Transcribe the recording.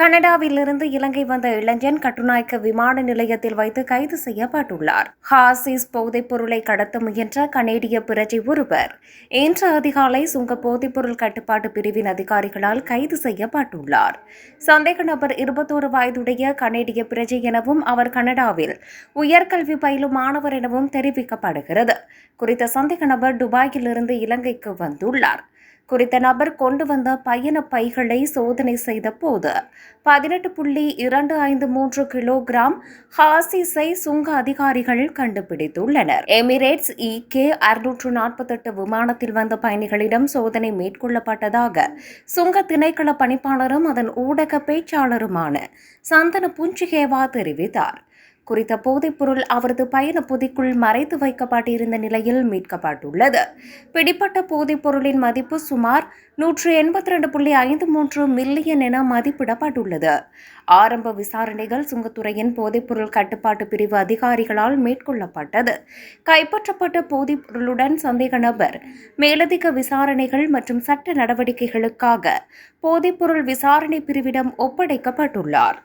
கனடாவிலிருந்து இலங்கை வந்த இளைஞன் கட்டுநாயக்க விமான நிலையத்தில் வைத்து கைது செய்யப்பட்டுள்ளார். ஹாசிஸ் போதைப் பொருளை கடத்த முயன்ற கனேடிய பிரஜை ஒருவர் இன்று அதிகாலை சுங்க போதைப்பொருள் கட்டுப்பாட்டு பிரிவின் அதிகாரிகளால் கைது செய்யப்பட்டுள்ளார். சந்தேக நபர் இருபத்தோரு வயதுடைய கனேடிய பிரஜை எனவும் அவர் கனடாவில் உயர்கல்வி பயிலும் மாணவர் எனவும் தெரிவிக்கப்படுகிறது. குறித்த சந்தேக நபர் துபாயிலிருந்து இலங்கைக்கு வந்துள்ளார். குறித்த நபர் கொண்டு வந்த பயண பைகளை சோதனை செய்த போது பதினெட்டு புள்ளி இரண்டு ஐந்து மூன்று கிலோகிராம் ஹாசிஸை சுங்க அதிகாரிகள் கண்டுபிடித்துள்ளனர். எமிரேட்ஸ் இ கே அறுநூற்று நாற்பத்தெட்டு விமானத்தில் வந்த பயணிகளிடம் சோதனை மேற்கொள்ளப்பட்டதாக சுங்க திணைக்கள பணிப்பாளரும் அதன் ஊடக பேச்சாளருமான சந்தன புஞ்சிகேவா தெரிவித்தார். குறித்த போதைப்பொருள் அவரது பயண பொதிக்குள் மறைத்து வைக்கப்பட்டிருந்த நிலையில் மீட்கப்பட்டுள்ளது. பிடிப்பட்ட போதைப்பொருளின் மதிப்பு சுமார் நூற்று எண்பத்தி ரெண்டு புள்ளி ஐந்து மூன்று மில்லியன் என மதிப்பிடப்பட்டுள்ளது. ஆரம்ப விசாரணைகள் சுங்கத்துறையின் போதைப்பொருள் கட்டுப்பாட்டு பிரிவு அதிகாரிகளால் மேற்கொள்ளப்பட்டது. கைப்பற்றப்பட்ட போதைப்பொருளுடன் சந்தேக நபர் மேலதிக விசாரணைகள் மற்றும் சட்ட நடவடிக்கைகளுக்காக போதைப்பொருள் விசாரணை பிரிவிடம் ஒப்படைக்கப்பட்டுள்ளார்.